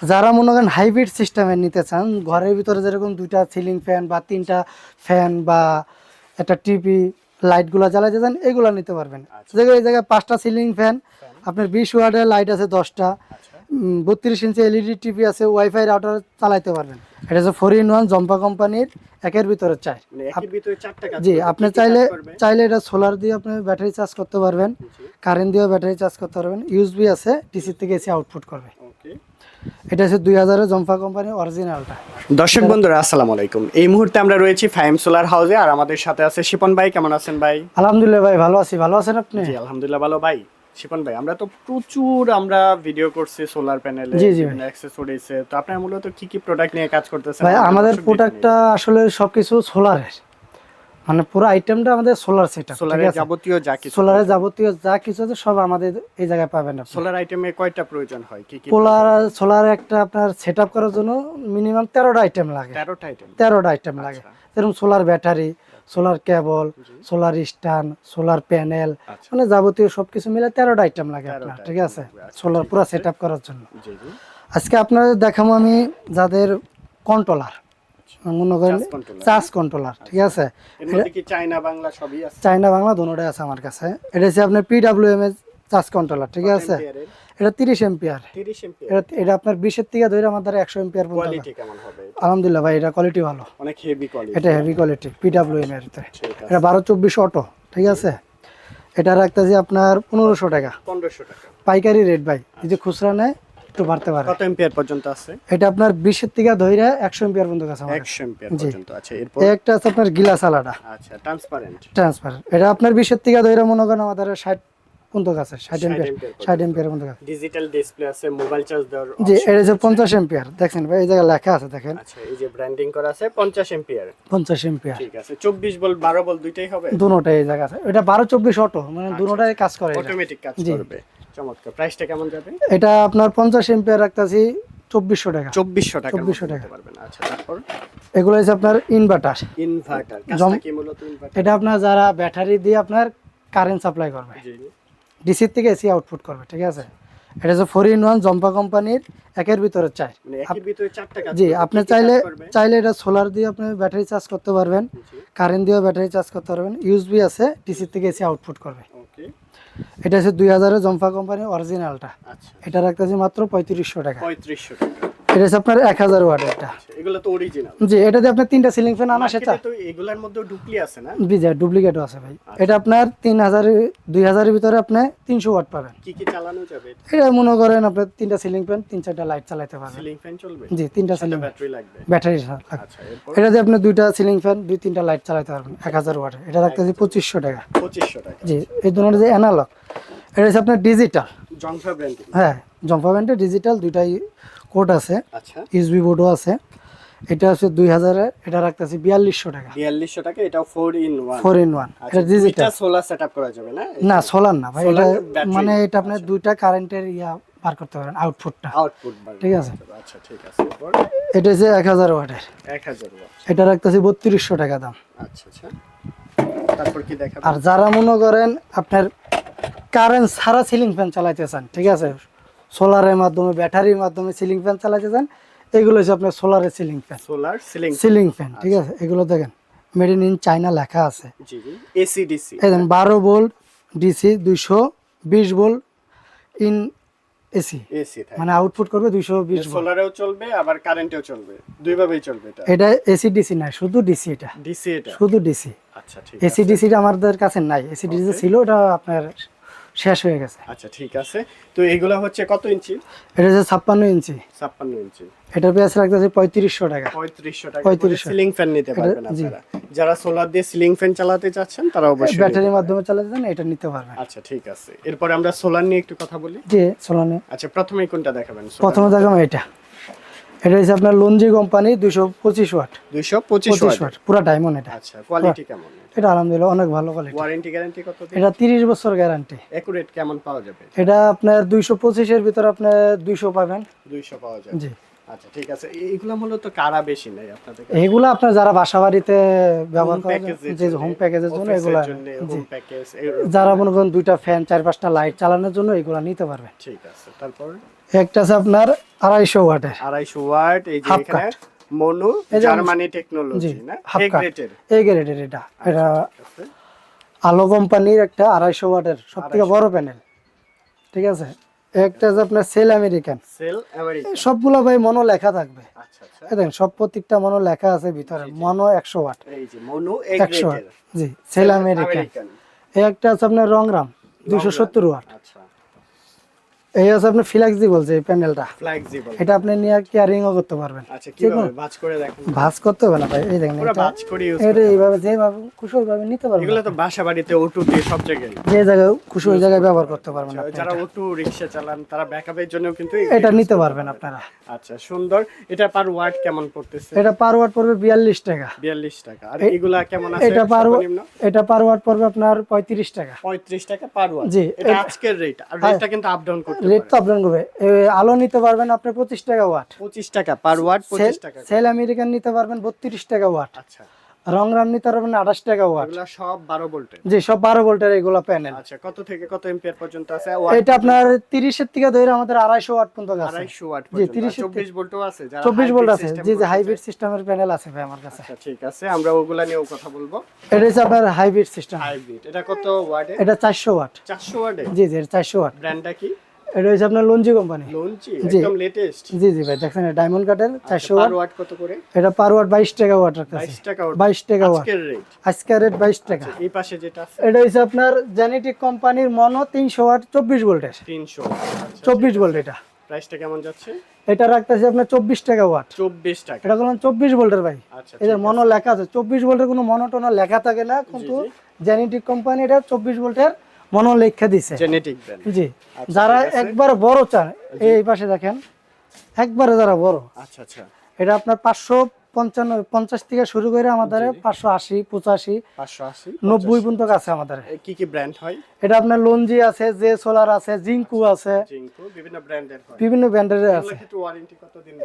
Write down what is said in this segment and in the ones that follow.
যারা মনে করেন হাইব্রিড সিস্টেমের নিতে চান ঘরের ভিতরে যেরকম দুইটা সিলিং ফ্যান বা তিনটা ফ্যান বা একটা টিভি লাইটগুলো জ্বালাইতে চান এগুলো নিতে পারবেন। যেগুলো এই জায়গায় পাঁচটা সিলিং ফ্যান আপনার বিশ ওয়ার্ডের লাইট আছে দশটা। বত্রিশ ইঞ্চি এলইডি টিভি আছে ওয়াইফাই রাউটার চালাইতে পারবেন। এটা হচ্ছে ফোর ইন ওয়ান জম্পা কোম্পানির একের ভিতরে চাই মানে জি আপনি চাইলে চাইলে এটা সোলার দিয়ে আপনি ব্যাটারি চার্জ করতে পারবেন। কারেন্ট দিয়েও ব্যাটারি চার্জ করতে পারবেন। ইউএসবি আছে ডিসি থেকে এসে আউটপুট করবে। এটা হচ্ছে দুই হাজারের জম্পা কোম্পানির অরিজিনালটা। দর্শক বন্ধুরা আসসালামু আলাইকুম। এই মুহূর্তে আমরা রয়েছি ফাইম সোলার হাউসে আর আমাদের সাথে আছে শিপন ভাই। কেমন আছেন ভাই? আলহামদুলিল্লাহ ভাই ভালো আছি। ভালো আছেন আপনি? জি আলহামদুলিল্লাহ ভালো ভাই। শিপন ভাই আমরা তো প্রচুর আমরা ভিডিও করছি সোলার প্যানেলে জি, জি ভাই। বিভিন্ন অ্যাক্সেসরিজে তো আপনারা মূলত কি কি প্রোডাক্ট নিয়ে কাজ করতেছেন? ভাই আমাদের প্রোডাক্টটা আসলে সবকিছু সোলারের মানে পুরো আইটেমটা আমাদের সোলার সেট। সোলারের যাবতীয় যা কিছু সোলারের যাবতীয় যা কিছু আছে সব আমাদের এই জায়গায় পাবেন আপনি। সোলার আইটেমে কয়টা প্রয়োজন হয়? কি কি সোলার সোলার একটা আপনার সেট আপ করার জন্য মিনিমাম তেরোটা আইটেম লাগে। তেরোটা আইটেম তেরোটা আইটেম লাগে। যেরকম solar battery solar cable solar stand solar panel. মানে যাবতীয় সবকিছু মিলে তেরোটা আইটেম লাগে আপনার ঠিক আছে? লাগবে, আচ্ছা, সোলার পুরো সেট করার জন্য। জি জি। আজকে আপনাদের দেখাবো আমি যাদের কন্ট্রোলার মনে করেন চার্জ কন্ট্রোলার ঠিক আছে? বাংলা সবই চাইনা বাংলা দুটোটাই আছে আমার কাছে। এটা হচ্ছে আপনার পিডাব্লিউএম এর চার্জ কন্ট্রোলার ঠিক আছে? এটা তিরিশ এম্পিয়ার 30 এমপিআর এটা এটা আপনার থেকে ধরে পর্যন্ত কোয়ালিটি কেমন হবে? আলহামদুলিল্লাহ ভাই এটা কোয়ালিটি ভালো। অনেক হেভি কোয়ালিটি এটা হেভি কোয়ালিটি পিডাব্লিউএম এর এটা বারো চব্বিশ অটো ঠিক আছে? এটা রাখতেছি আপনার পনেরোশো টাকা। 1500 টাকা। পাইকারি রেট ভাই যদি খুচরা নেয় একটু বাড়তে পারে। কত এম্পিয়ার পর্যন্ত আছে? এটা আপনার বিশের থেকে ধরে একশো এম্পিয়ার পর্যন্ত আমার 100 এম্পিয়ার পর্যন্ত আছে। এরপর? একটা আছে আপনার গিলাস আলাদা। আচ্ছা ট্রান্সপারেন্ট ট্রান্সফার এটা আপনার বিশের থেকে ধরে মনে করেন আমাদের ষাট পর্যন্ত কাছে ষাট এম্পিয়ার ampere পর্যন্ত। ষাট এম্পিয়ার পর্যন্ত কাছে। ডিজিটাল ডিসপ্লে আছে মোবাইল চার্জ দেওয়ার জি এটা আছে। পঞ্চাশ এম্পিয়ার দেখছেন ভাই এই জায়গায় লেখা আছে দেখেন। আচ্ছা এই যে ব্র্যান্ডিং করা আছে 50 এম্পিয়ার পঞ্চাশ এম্পিয়ার ঠিক আছে 24 ভোল্ট 12 ভোল্ট দুইটাই হবে? দুটোটাই এই জায়গা আছে। এটা বারো চব্বিশ অটো মানে দুটোটাই কাজ করে অটোমেটিক কাজ করবে। চমৎকার। প্রাইসটা কেমন যাবে? এটা আপনার পঞ্চাশ এম্পিয়ার রাখতেছি চব্বিশশো টাকা। 2400 টাকা 2400 টাকা। পারবেন। আচ্ছা তারপর? এগুলো হচ্ছে আপনার ইনভার্টার ইনভার্টার কাজটা কি মূলত ইনভার্টার এটা আপনার যারা ব্যাটারি দিয়ে আপনার কারেন্ট সাপ্লাই করবে। জি ডিসির থেকে এসি আউটপুট করবে ঠিক আছে? এটা হচ্ছে ফোর ইন ওয়ান জম্পা কোম্পানির একের ভিতরে চাই মানে জি আপনি চাইলে চাইলে এটা সোলার দিয়ে আপনি ব্যাটারি চার্জ করতে পারবেন। কারেন্ট দিয়েও ব্যাটারি চার্জ করতে পারবেন। ইউএসবি আছে ডিসির থেকে এসি আউটপুট করবে। ওকে এটা হচ্ছে দুই হাজারের জম্পা কোম্পানি অরিজিনালটা আচ্ছা। এটা রাখতেছি মাত্র পঁয়ত্রিশশো টাকা। 3500 টাকা। এটা হচ্ছে আপনার এক হাজার ওয়াট এটা। আচ্ছা, এগুলো তো অরিজিনাল জি এটা আপনার তিনটা সিলিং ফ্যান আনা সেটা। তো এগুলার মধ্যে ডুপ্লি আছে না? জি যা ডুপ্লিকেটও আছে ভাই। এটা আপনার তিন হাজার দুই ভিতরে আপনি তিনশো ওয়াট পাবেন। কি কি চালানো যাবে? এটা মনে করেন আপনার তিনটা সিলিং ফ্যান তিন চারটা লাইট চালাতে পারবেন। সিলিং ফ্যান চলবে? জি তিনটা সিলিং ব্যাটারি লাগবে। ব্যাটারি আচ্ছা এরপর? আপনি দুইটা সিলিং ফ্যান দুই তিনটা লাইট চালাতে পারবেন এক হাজার ওয়াটের এটা রাখতেছি টাকা। 2500 টাকা। জি এই দুটো যে অ্যানালগ এটা হচ্ছে আপনার ডিজিটাল জংফা ব্র্যান্ডিং হ্যাঁ ডিজিটাল দুইটাই কোড আছে আচ্ছা। ইউসবি বোর্ডও আছে। এটা হচ্ছে দুই হাজারের এটা রাখতেছি বিয়াল্লিশশো টাকা। 4200 টাকা এটাও 4 ইন 1 ফোর ইন ওয়ান আচ্ছা এটা ডিজিটাল সোলার সেটআপ করা যাবে না? না সোলার না ভাই এটা মানে এটা আপনার দুইটা কারেন্টের ইয়া বার করতে পারেন আউটপুটটা আউটপুট ঠিক আছে। আচ্ছা ঠিক আছে এটা হচ্ছে এক হাজার ওয়াটের। 1000 ওয়াট। এটা রাখতেছি বত্রিশশো টাকা দাম। আচ্ছা আচ্ছা। তারপর কি দেখাবো? আর যারা মনে করেন আপনার কারেন্ট ছাড়া সিলিং ফ্যান চালাইতে চান ঠিক আছে? সোলারের মাধ্যমে ব্যাটারির মাধ্যমে সিলিং ফ্যান চালাতে চান এগুলো হচ্ছে আপনার সোলারের ceiling fan solar ceiling ceiling fan ঠিক আছে? এগুলো দেখেন মেড ইন চাইনা লেখা আছে। এসি ডিসি দেখেন বারো ভোল্ট ডিসি দুইশো বিশ ভোল্ট ইন এসি এসি মানে আউটপুট করবে দুইশো বিশ ভোল্ট সোলারেও চলবে আবার কারেন্টেও চলবে। দুইভাবেই চলবে এটা। এটা এসি ডিসি নাই শুধু ডিসি এটা। ডিসি এটা। শুধু ডিসি আচ্ছা ঠিক এসি ডিসিটা আমাদের কাছে নাই। এসি ডিসি ছিল ওটা আপনার শেষ হয়ে গেছে। আচ্ছা ঠিক আছে। তো এগুলো হচ্ছে কত ইঞ্চি? এটা হচ্ছে ছাপ্পান্ন ইঞ্চি। ছাপ্পান্ন ইঞ্চি। এটার প্রাইস লাগতেছে পঁয়ত্রিশশো টাকা। পঁয়ত্রিশশো টাকা। 3500 সিলিং ফ্যান নিতে পারবেন আপনারা। যারা সোলার দিয়ে সিলিং ফ্যান চালাতে চাচ্ছেন তারা অবশ্যই ব্যাটারির মাধ্যমে চালাতে চান এটা নিতে পারবেন। আচ্ছা ঠিক আছে। এরপরে আমরা সোলার নিয়ে একটু কথা বলি। যে নিয়ে। আচ্ছা প্রথমে কোনটা দেখাবেন? প্রথমে দেখাবো এটা। এটা হচ্ছে আপনার লঞ্জি কোম্পানি দুইশো পঁচিশ ওয়াট। দুইশো পঁচিশ ওয়াট। পুরো ডায়মন্ড এটা। আচ্ছা কোয়ালিটি কেমন? এটা আলহামদুলিল্লাহ অনেক ভালো কোয়ালিটি ওয়ারেন্টি গ্যারান্টি কত দিন? এটা তিরিশ বছর গ্যারান্টি একুরেট কেমন পাওয়া যাবে? এটা আপনার দুইশো পঁচিশের ভিতরে আপনার দুইশো পাবেন। দুইশো পাওয়া যাবে। জি। আচ্ছা ঠিক আছে। এগুলো মূলত কারা বেশি নেই আপনাদের কাছে? এগুলো আপনার যারা বাসা বাড়িতে ব্যবহার করেন যে হোম প্যাকেজের জন্য office এর এগুলো জন্য জি। home package, এরকম। যারা মনে করেন দুইটা ফ্যান চার পাঁচটা লাইট চালানোর জন্য এগুলো নিতে পারবেন ঠিক আছে তারপর? একটা আছে আপনার আড়াইশো ওয়াটের আড়াইশো ওয়াট এই যে এখানে মনু জার্মানি টেকনোলজি না? এ গ্রেডের এটা। এটা আলো কোম্পানির একটা আড়াইশো ওয়াটের সব থেকে বড় প্যানেল ঠিক আছে? একটা আছে আপনার সেল আমেরিকান। সেল সবগুলো ভাই মনো লেখা থাকবে। আচ্ছা আচ্ছা। দেখেন সব প্রত্যেকটা মনো লেখা আছে ভিতরে। মনো একশো ওয়াট। এই যে মনু এ একশো ওয়াট। জি সেল আমেরিকান। এই একটা আছে আপনার রংরাম দুইশো সত্তর ওয়াট। আচ্ছা। এই আছে আপনার ফ্লেক্সি বলছে এই প্যানেলটা ফ্লেক্সিবল এটা আপনি নিয়ে কেয়ারিংও করতে পারবেন। আচ্ছা কীভাবে? ভাঁজ করে দেখেন। ভাঁজ করতে হবে না ভাই এই দেখেন এটা। ভাঁজ করে ইউজ এটা এইভাবে যেভাবে খুশি ওইভাবে নিতে পারবেন এগুলো তো বাসা বাড়িতে ওটুতে সব জায়গায়। যে জায়গায় খুশি ওই জায়গায় ব্যবহার করতে পারবেন আপনি যারা ওটু রিক্সা চালান তারা ব্যাকআপের জন্য কিন্তু এটা নিতে পারবেন আপনারা। আচ্ছা সুন্দর। এটা পার ওয়াট কেমন পড়তেছে? এটা পার ওয়াট পড়বে বিয়াল্লিশ টাকা। বিয়াল্লিশ টাকা। আর এগুলা কেমন আছে? এটা পার এটা পার ওয়াট পড়বে আপনার পঁয়ত্রিশ টাকা। পঁয়ত্রিশ টাকা পার ওয়াট জি, এটা এটা- আজকের রেট আর রেটটা কিন্তু আপ ডাউন করতে রেট তো আপনার করবে আলো নিতে পারবেন আপনি পঁচিশ টাকা ওয়াট পঁচিশ টাকা পার ওয়াট পঁচিশ টাকা সেল আমেরিকান নিতে পারবেন বত্রিশ টাকা ওয়াট আচ্ছা। রংরাম নিতে পারবেন আঠাশ টাকা ওয়াট সব বারো ভোল্টের। জি সব বারো ভোল্টের এগুলো প্যানেল আচ্ছা কত থেকে কত এম্পিয়ার পর্যন্ত আছে? এটা আপনার তিরিশের থেকে ধরে আমাদের আড়াইশো ওয়াট পর্যন্ত আছে। আড়াইশো ওয়াট জি, 30 চব্বিশ ভোল্টও আছে চব্বিশ ভোল্ট আছে। জি করতে হাইব্রিড সিস্টেমের প্যানেল আছে ভাই আমার কাছে। আচ্ছা ঠিক আছে। আমরা ওগুলা নিয়েও কথা বলব। এটা হচ্ছে আপনার হাইব্রিড সিস্টেম হাইব্রিড এটা কত ওয়াটে এটা চারশো ওয়াট চারশো ওয়াটে জি জি চারশো ওয়াট ব্র্যান্ডটা কি? এটা হচ্ছে আপনার লঞ্জি কোম্পানি লঞ্চি একদম লেটেস্ট জি জি ভাই দেখছেন ডায়মন্ড কাটের চারশো ওয়াট। পার ওয়াট কত করে? এটা পার ওয়াট বাইশ টাকা ওয়াট রাখতেছে। বাইশ টাকা ওয়াট বাইশ টাকা ওয়াট আজকের রেট আজকের রেট বাইশ টাকা। এই পাশে যেটা আছে? এটা হচ্ছে আপনার জেনেটিক কোম্পানির মনো তিনশো ওয়াট চব্বিশ ভোল্টের তিনশো আচ্ছা চব্বিশ ভোল্ট এটা। প্রাইসটা কেমন যাচ্ছে? এটা রাখতেছে আপনার চব্বিশ টাকা ওয়াট চব্বিশ টাকা। এটা কোনো চব্বিশ ভোল্টের ভাই। আচ্ছা এই মনো লেখা আছে চব্বিশ ভোল্টের কোনো মনো টনো লেখা থাকে না কিন্তু জেনেটিক কোম্পানি এটা চব্বিশ ভোল্টের মনো লেখা দিছে জেনেটিক জি। আচ্ছা, যারা। একবার বড় চান এই পাশে দেখেন একবারে যারা বড়। আচ্ছা আচ্ছা। এটা আপনার পাঁচশো পঞ্চান্ন পঞ্চাশ থেকে শুরু করে আমাদের পাঁচশো আশি পঁচাশি পাঁচশো আশি নব্বই পর্যন্ত আছে আমাদের। কি কি ব্র্যান্ড হয়? এটা আপনার লঞ্জি আছে জে সোলার আছে জিঙ্কু আছে। বিভিন্ন ব্র্যান্ডের বিভিন্ন ব্র্যান্ডের আছে।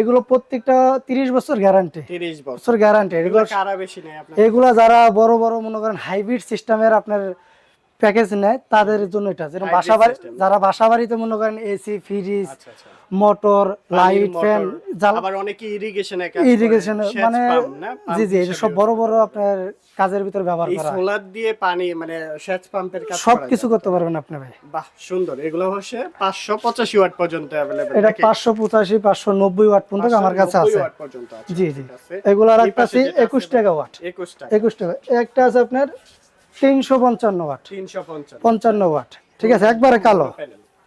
এগুলো প্রত্যেকটা তিরিশ বছর গ্যারান্টি তিরিশ বছর। গ্যারান্টি এগুলো এগুলা যারা বড় বড় মনে করেন হাইব্রিড সিস্টেমের আপনার প্যাকেজ নেয় তাদের জন্য এটা। যেরকম Hybrid বাসা বাড়ি যারা বাসা বাড়িতে মনে করেন AC fridge motor light fan আবার অনেকে ইরিগেশনে ইরিগেশন মানে জি জি এটা সব বড় বড় আপনার কাজের ভিতরে ব্যবহার করা সোলার দিয়ে পানি মানে সেচ পাম্পের কাজ সব কিছু করতে পারবেন আপনি ভাই। বাহ সুন্দর। এগুলো হচ্ছে পাঁচশো পঁচাশি ওয়াট পর্যন্ত অ্যাভেলেবেল এটা পাঁচশো পঁচাশি পাঁচশো নব্বই ওয়াট পর্যন্ত আমার কাছে আছে। পর্যন্ত আছে জি জি। আছে। এগুলো রাখতেছি পাশে যেটা একুশ টাকা ওয়াট। একুশ টাকা। একুশ টাকা। একটা আছে আপনার তিনশো পঞ্চান্ন ওয়াট। তিনশো পঞ্চান্ন। পঞ্চান্ন ওয়াট। ঠিক আছে একবারে কালো।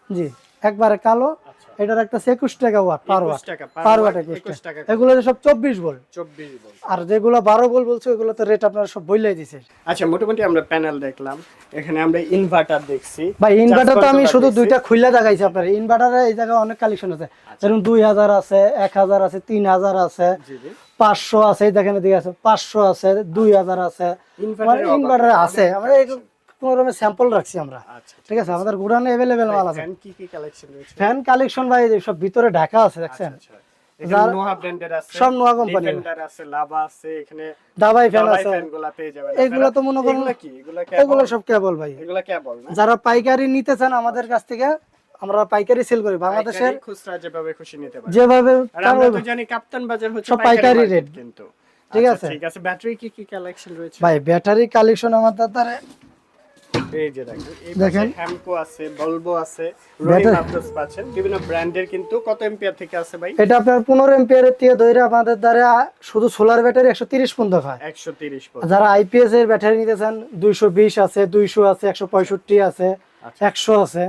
জি একবারে কালো। আচ্ছা। এটার একটা একুশ টাকা watt per watt. Per watt একুশ টাকা। টাকা। এগুলো সব চব্বিশ ভোল্ট। চব্বিশ ভোল্ট। আর যেগুলো বারো ভোল্ট বলছে ওগুলো তো রেট আপনারা সব বললেই দিছে। আচ্ছা মোটামুটি আমরা প্যানেল দেখলাম। এখানে আমরা ইনভার্টার দেখছি। ভাই ইনভার্টার তো আমি শুধু দুইটা খুললে দেখাইছি আপনার। ইনভার্টারে এই জায়গায় অনেক কালেকশন আছে। আচ্ছা। যেরকম দুই হাজার আছে এক হাজার আছে তিন হাজার আছে। পাঁচশো আছে দেখেন এদিকে আছে পাঁচশো আছে দুই হাজার আছে। ইনভার্টার আছে। আমরা কোনো রকমের স্যাম্পল রাখছি আমরা। আচ্ছা ঠিক আছে? আমাদের গুড়ানে অ্যাভেলেবেল মাল আছে। ফ্যান কি কি কালেকশন রয়েছে? ফ্যান কালেকশন ভাই সব ভিতরে ঢাকা আছে দেখছেন? আচ্ছা সব। আছে এখানে দাবাই ফ্যান আছে। এগুলো তো মনে করেন- এগুলো এগুলো সব কেবল ভাই। এগুলো কেবল যারা পাইকারি নিতে চান আমাদের কাছ থেকে আমরা পাইকারি সেল করি। বাংলাদেশের খুচরা যেভাবে খুশি নিতে পারেন যেভাবে আমরা তো জানি কাপ্তান বাজার হচ্ছে পাইকারি রেট কিন্তু। ঠিক আচ্ছা, আছে। ঠিক আছে। ব্যাটারি কি কি কালেকশন রয়েছে? ভাই ব্যাটারি কালেকশন আমাদের এই যে দেখেন হ্যামকো আছে আছে পাচ্ছেন। বিভিন্ন ব্র্যান্ডের কিন্তু কত এম্পিয়ার থেকে আছে ভাই? এটা আপনার পনেরো এম্পিয়ারের থেকে ধরে আমাদের দ্বারা শুধু সোলার ব্যাটারি একশো তিরিশ পর্যন্ত হয়। একশো তিরিশ যারা আইপিএস এর ব্যাটারি নিতে চান দুইশো বিশ আছে দুইশো আছে একশো পঁয়ষট্টি আছে আচ্ছা। একশো আছে।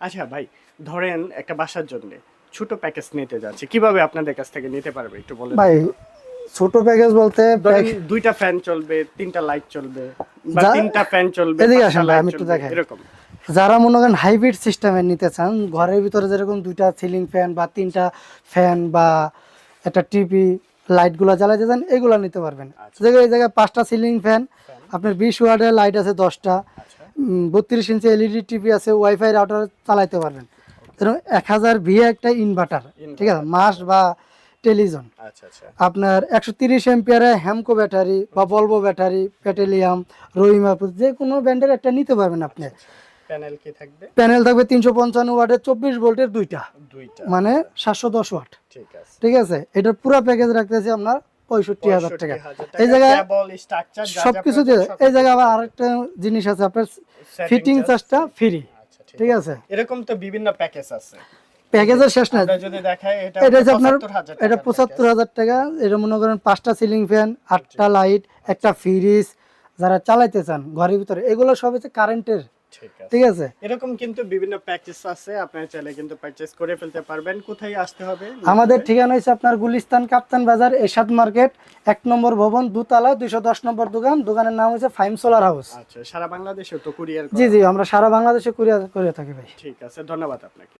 আচ্ছা ভাই ধরেন একটা বাসার জন্য ছোট প্যাকেজ নিতে যাচ্ছে কীভাবে আপনাদের কাছ থেকে নিতে পারবে একটু বলেন? ভাই ছোট প্যাকেজ বলতে দুইটা ফ্যান চলবে তিনটা লাইট চলবে বা তিনটা ফ্যান চলবে এদিকে আসেন ভাই, আমি একটু দেখাই। এরকম। যারা মনে করেন হাইব্রিড সিস্টেমের নিতে চান ঘরের ভিতরে যেরকম দুইটা সিলিং ফ্যান বা তিনটা ফ্যান বা একটা টিভি লাইটগুলো জ্বালাইতে চান এগুলো নিতে পারবেন। আচ্ছা। এই জায়গায় পাঁচটা সিলিং ফ্যান আপনার বিশ ওয়ার্ডের লাইট আছে দশটা। আচ্ছা। বত্রিশ ইঞ্চি এলইডি টিভি আছে ওয়াইফাই রাউটার চালাইতে পারবেন। যেরকম এক হাজার ভিএ একটা ইনভার্টার ঠিক আছে? মাস বা টেলিজন আচ্ছা আচ্ছা। আপনার একশো তিরিশ এমপিয়ারে হ্যামকো ব্যাটারি বা বলব ব্যাটারি পেটেলিয়াম রহিমা যে কোনো ব্র্যান্ডের একটা নিতে পারবেন আপনি। প্যানেল কি থাকবে? প্যানেল থাকবে তিনশো পঞ্চান্ন ওয়াটের চব্বিশ ভোল্টের দুইটা। মানে সাতশো দশ ওয়াট। ঠিক আছে। ঠিক আছে? এটার পুরো প্যাকেজ রাখতেছি আপনার পঁয়ষট্টি হাজার টাকা। এই জায়গায় সবকিছু দিয়ে এই জায়গায় আবার আরেকটা জিনিস আছে আপনার ফিটিং চার্জটা ফ্রি ঠিক আছে। এরকম তো বিভিন্ন প্যাকেজ আছে। প্যাকেজের শেষ না এটা হচ্ছে আপনার এটা পঁচাত্তর হাজার টাকা। এটা মনে করেন পাঁচটা সিলিং ফ্যান আটটা লাইট একটা ফ্রিজ যারা চালাইতে চান ঘরের ভিতরে এগুলো সব হচ্ছে কারেন্টের ঠিক আছে। এরকম কিন্তু বিভিন্ন প্যাকেজ আছে আপনারা চাইলে কিন্তু পারচেজ করে ফেলতে পারবেন। কোথায় আসতে হবে? আমাদের ঠিকানা হচ্ছে আপনার গুলিস্তান কাপ্তান বাজার এরশাদ মার্কেট এক নম্বর ভবন দুতলা দুইশো দশ নম্বর দোকান। দোকানের নাম হচ্ছে ফাইম সোলার হাউস। আচ্ছা সারা বাংলাদেশে তো কুরিয়ার জি জি আমরা সারা বাংলাদেশে কুরিয়ার করে থাকি ভাই। ঠিক আছে ধন্যবাদ আপনাকে।